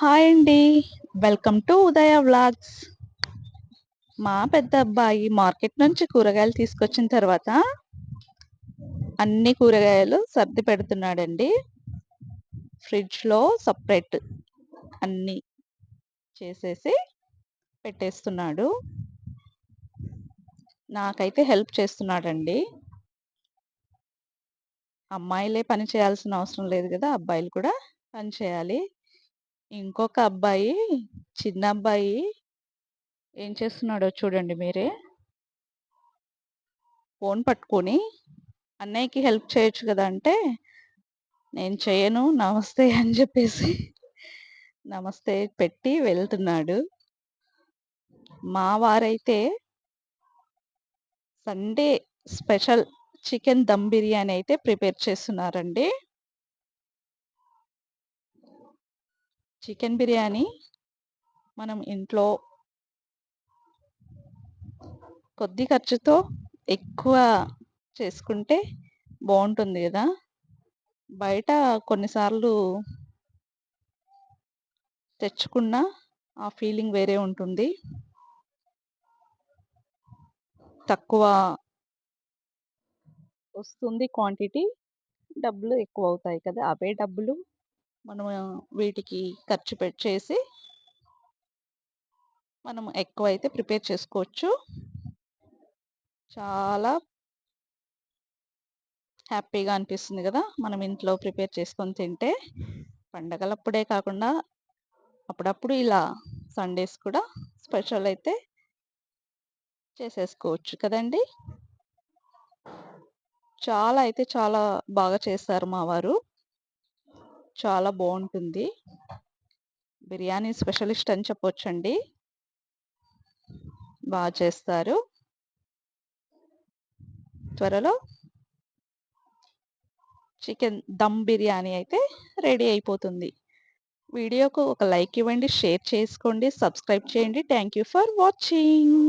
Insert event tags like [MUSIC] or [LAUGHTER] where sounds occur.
Hi అండి. Welcome to Udaya vlogs. మా పెద్ద అబ్బాయి మార్కెట్ నుంచి కూరగాయలు తీసుకొచ్చిన తర్వాత అన్ని కూరగాయలు సర్ది పెడుతున్నాడండి. ఫ్రిడ్జ్లో సపరేట్ అన్నీ చేసేసి పెట్టేస్తున్నాడు. నాకైతే హెల్ప్ చేస్తున్నాడండి. అమ్మాయిలే పని చేయాల్సిన అవసరం లేదు కదా అబ్బాయిలు కూడా పని చేయాలి. ఇంకొక అబ్బాయి చిన్న అబ్బాయి ఏం చేస్తున్నాడో చూడండి మీరే. ఫోన్ పట్టుకొని అన్నయ్యకి హెల్ప్ చేయొచ్చు కదా అంటే నేను చేయను నమస్తే [LAUGHS] అని చెప్పేసి నమస్తే పెట్టి వెళ్తున్నాడు. మా వారైతే Sunday special chicken dum biryani అయితే ప్రిపేర్ చేస్తున్నారండి. చికెన్ బిర్యానీ మనం ఇంట్లో కొద్ది ఖర్చుతో ఎక్కువ చేసుకుంటే బాగుంటుంది కదా. బయట కొన్నిసార్లు తెచ్చుకున్న ఆ ఫీలింగ్ వేరే ఉంటుంది. తక్కువ వస్తుంది క్వాంటిటీ డబ్బులు ఎక్కువ అవుతాయి కదా. అవే డబ్బులు మనం వీటికి ఖర్చు పెట్టేసి మనం ఎక్కువ అయితే ప్రిపేర్ చేసుకోవచ్చు. చాలా హ్యాపీగా అనిపిస్తుంది కదా! మనం ఇంట్లో ప్రిపేర్ చేసుకొని తింటే. పండగలప్పుడే కాకుండా అప్పుడప్పుడు ఇలా సండేస్ కూడా స్పెషల్ అయితే చేసేసుకోవచ్చు కదండి! చాలా అయితే చాలా బాగా చేస్తారు మా వారు. చాలా బాగుంటుంది. బిర్యానీ స్పెషలిస్ట్ అని చెప్పొచ్చండి. బాగా చేస్తారు. త్వరలో చికెన్ దమ్ బిర్యానీ అయితే రెడీ అయిపోతుంది. వీడియోకు ఒక లైక్ ఇవ్వండి షేర్ చేసుకోండి సబ్స్క్రైబ్ చేయండి. Thank you for watching.